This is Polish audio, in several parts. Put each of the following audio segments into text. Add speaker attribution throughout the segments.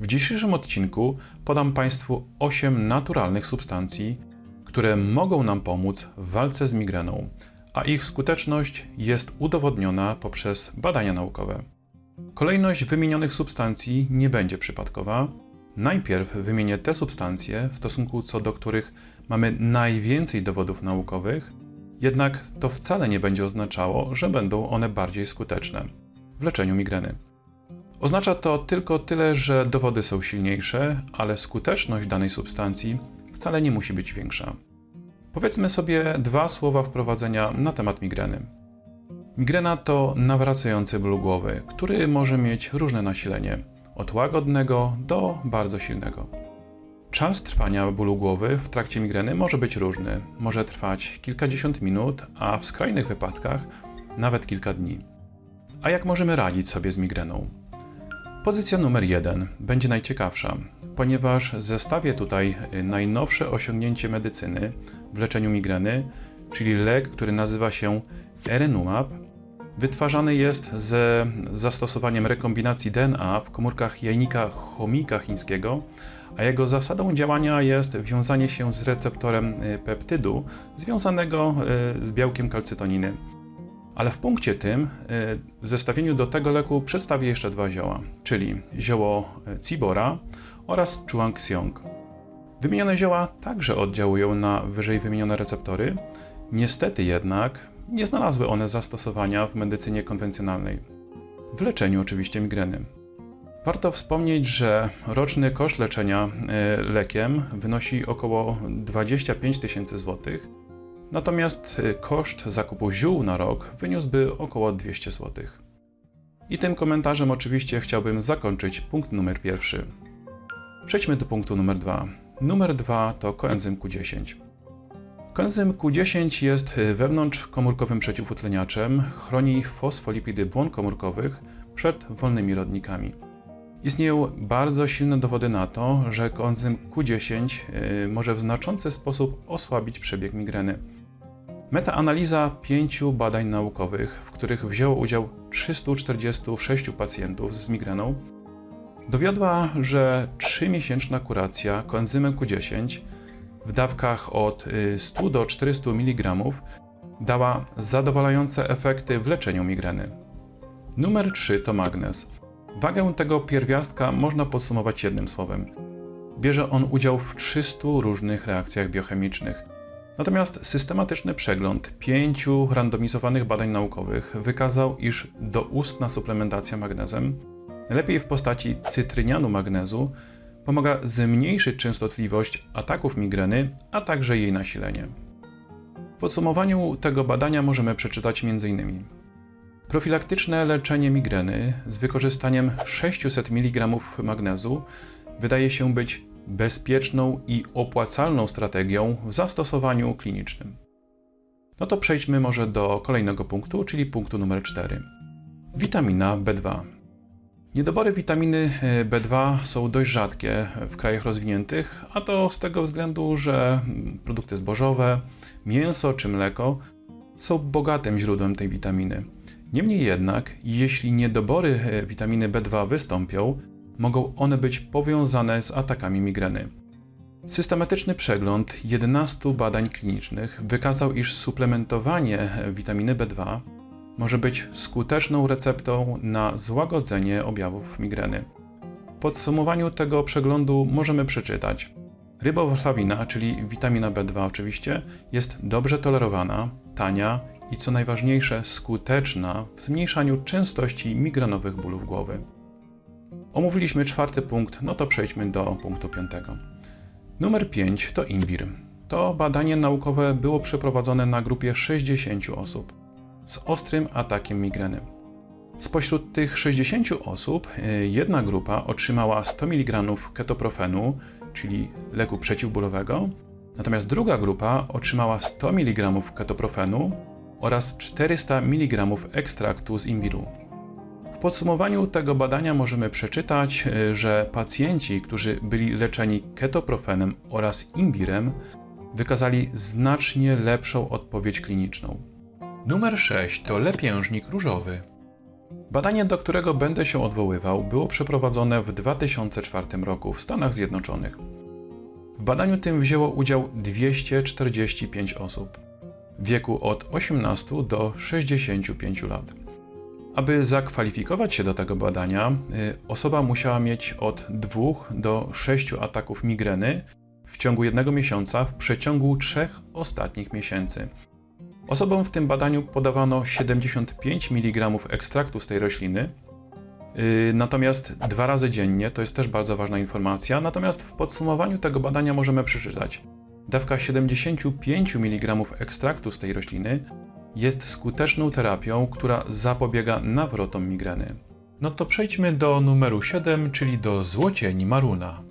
Speaker 1: W dzisiejszym odcinku podam Państwu 8 naturalnych substancji, które mogą nam pomóc w walce z migreną, a ich skuteczność jest udowodniona poprzez badania naukowe. Kolejność wymienionych substancji nie będzie przypadkowa. Najpierw wymienię te substancje, w stosunku co do których mamy najwięcej dowodów naukowych, jednak to wcale nie będzie oznaczało, że będą one bardziej skuteczne w leczeniu migreny. Oznacza to tylko tyle, że dowody są silniejsze, ale skuteczność danej substancji wcale nie musi być większa. Powiedzmy sobie dwa słowa wprowadzenia na temat migreny. Migrena to nawracający ból głowy, który może mieć różne nasilenie, od łagodnego do bardzo silnego. Czas trwania bólu głowy w trakcie migreny może być różny. Może trwać kilkadziesiąt minut, a w skrajnych wypadkach nawet kilka dni. A jak możemy radzić sobie z migreną? Pozycja numer jeden będzie najciekawsza, ponieważ zestawię tutaj najnowsze osiągnięcie medycyny w leczeniu migreny, czyli lek, który nazywa się Erenumab. Wytwarzany jest ze zastosowaniem rekombinacji DNA w komórkach jajnika chomika chińskiego, a jego zasadą działania jest wiązanie się z receptorem peptydu związanego z białkiem kalcytoniny. Ale w punkcie tym, w zestawieniu do tego leku przedstawię jeszcze dwa zioła, czyli zioło Cibora oraz Chuang-Xiong. Wymienione zioła także oddziałują na wyżej wymienione receptory, niestety jednak nie znalazły one zastosowania w medycynie konwencjonalnej. W leczeniu oczywiście migreny. Warto wspomnieć, że roczny koszt leczenia lekiem wynosi około 25 tysięcy złotych, Natomiast koszt zakupu ziół na rok wyniósłby około 200 zł. I tym komentarzem oczywiście chciałbym zakończyć punkt numer pierwszy. Przejdźmy do punktu numer dwa. Numer dwa to koenzym Q10. Koenzym Q10 jest wewnątrzkomórkowym przeciwutleniaczem, chroni fosfolipidy błon komórkowych przed wolnymi rodnikami. Istnieją bardzo silne dowody na to, że koenzym Q10 może w znaczący sposób osłabić przebieg migreny. Metaanaliza pięciu badań naukowych, w których wzięło udział 346 pacjentów z migreną, dowiodła, że 3-miesięczna kuracja koenzymem Q10 w dawkach od 100 do 400 mg dała zadowalające efekty w leczeniu migreny. Numer 3 to magnez. Wagę tego pierwiastka można podsumować jednym słowem. Bierze on udział w 300 różnych reakcjach biochemicznych. Natomiast systematyczny przegląd pięciu randomizowanych badań naukowych wykazał, iż doustna suplementacja magnezem, lepiej w postaci cytrynianu magnezu, pomaga zmniejszyć częstotliwość ataków migreny, a także jej nasilenie. W podsumowaniu tego badania możemy przeczytać m.in. Profilaktyczne leczenie migreny z wykorzystaniem 600 mg magnezu wydaje się być bezpieczną i opłacalną strategią w zastosowaniu klinicznym. No to przejdźmy może do kolejnego punktu, czyli punktu numer 4. Witamina B2. Niedobory witaminy B2 są dość rzadkie w krajach rozwiniętych, a to z tego względu, że produkty zbożowe, mięso czy mleko są bogatym źródłem tej witaminy. Niemniej jednak, jeśli niedobory witaminy B2 wystąpią, mogą one być powiązane z atakami migreny. Systematyczny przegląd 11 badań klinicznych wykazał, iż suplementowanie witaminy B2 może być skuteczną receptą na złagodzenie objawów migreny. W podsumowaniu tego przeglądu możemy przeczytać: Ryboflawina, czyli witamina B2 oczywiście, jest dobrze tolerowana, tania i co najważniejsze skuteczna w zmniejszaniu częstości migrenowych bólów głowy. Omówiliśmy czwarty punkt, no to przejdźmy do punktu piątego. Numer 5 to imbir. To badanie naukowe było przeprowadzone na grupie 60 osób z ostrym atakiem migreny. Spośród tych 60 osób jedna grupa otrzymała 100 mg ketoprofenu, czyli leku przeciwbólowego, natomiast druga grupa otrzymała 100 mg ketoprofenu oraz 400 mg ekstraktu z imbiru. Podsumowaniu tego badania możemy przeczytać, że pacjenci, którzy byli leczeni ketoprofenem oraz imbirem, wykazali znacznie lepszą odpowiedź kliniczną. Numer 6 to lepiężnik różowy. Badanie, do którego będę się odwoływał, było przeprowadzone w 2004 roku w Stanach Zjednoczonych. W badaniu tym wzięło udział 245 osób w wieku od 18 do 65 lat. Aby zakwalifikować się do tego badania, y, osoba musiała mieć od 2 do 6 ataków migreny w ciągu jednego miesiąca w przeciągu trzech ostatnich miesięcy. Osobom w tym badaniu podawano 75 mg ekstraktu z tej rośliny, yy, natomiast dwa razy dziennie, to jest też bardzo ważna informacja, natomiast w podsumowaniu tego badania możemy przeczytać, dawka 75 mg ekstraktu z tej rośliny jest skuteczną terapią, która zapobiega nawrotom migreny. No to przejdźmy do numeru 7, czyli do złocieni maruna.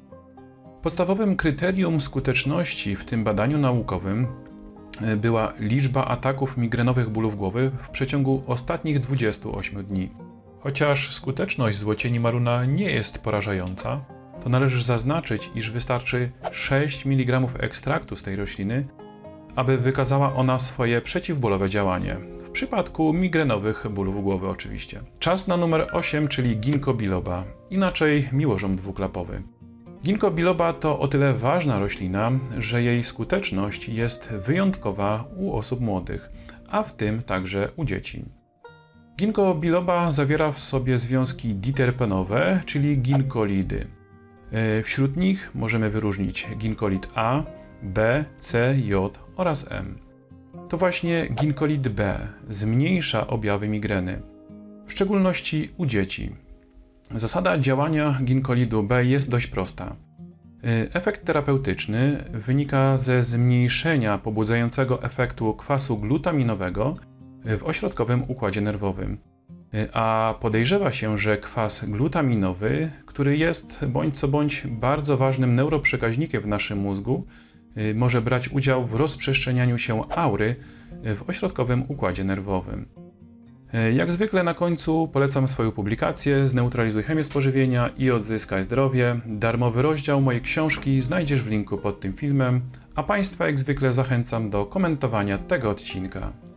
Speaker 1: Podstawowym kryterium skuteczności w tym badaniu naukowym y, była liczba ataków migrenowych bólów głowy w przeciągu ostatnich 28 dni. Chociaż skuteczność złocieni maruna nie jest porażająca, to należy zaznaczyć, iż wystarczy 6 mg ekstraktu z tej rośliny, aby wykazała ona swoje przeciwbólowe działanie. W przypadku migrenowych bólów głowy oczywiście. Czas na numer 8, czyli ginkgo biloba, inaczej miłożom dwuklapowy. Ginkgo biloba to o tyle ważna roślina, że jej skuteczność jest wyjątkowa u osób młodych, a w tym także u dzieci. Ginkgo biloba zawiera w sobie związki diterpenowe, czyli ginkolidy. E, Wśród nich możemy wyróżnić ginkolid A, B, C, J oraz M. To właśnie ginkolid B zmniejsza objawy migreny, w szczególności u dzieci. Zasada działania ginkolidu B jest dość prosta. Y, Efekt terapeutyczny wynika ze zmniejszenia pobudzającego efektu kwasu glutaminowego w ośrodkowym układzie nerwowym. Y, A podejrzewa się, że kwas glutaminowy, który jest bądź co bądź bardzo ważnym neuroprzekaźnikiem w naszym mózgu, może brać udział w rozprzestrzenianiu się aury y, w ośrodkowym układzie nerwowym. E, Jak zwykle na końcu polecam swoją publikację Zneutralizuj chemię spożywienia i odzyskaj zdrowie. Darmowy rozdział mojej książki znajdziesz w linku pod tym filmem, a Państwa jak zwykle zachęcam do komentowania tego odcinka.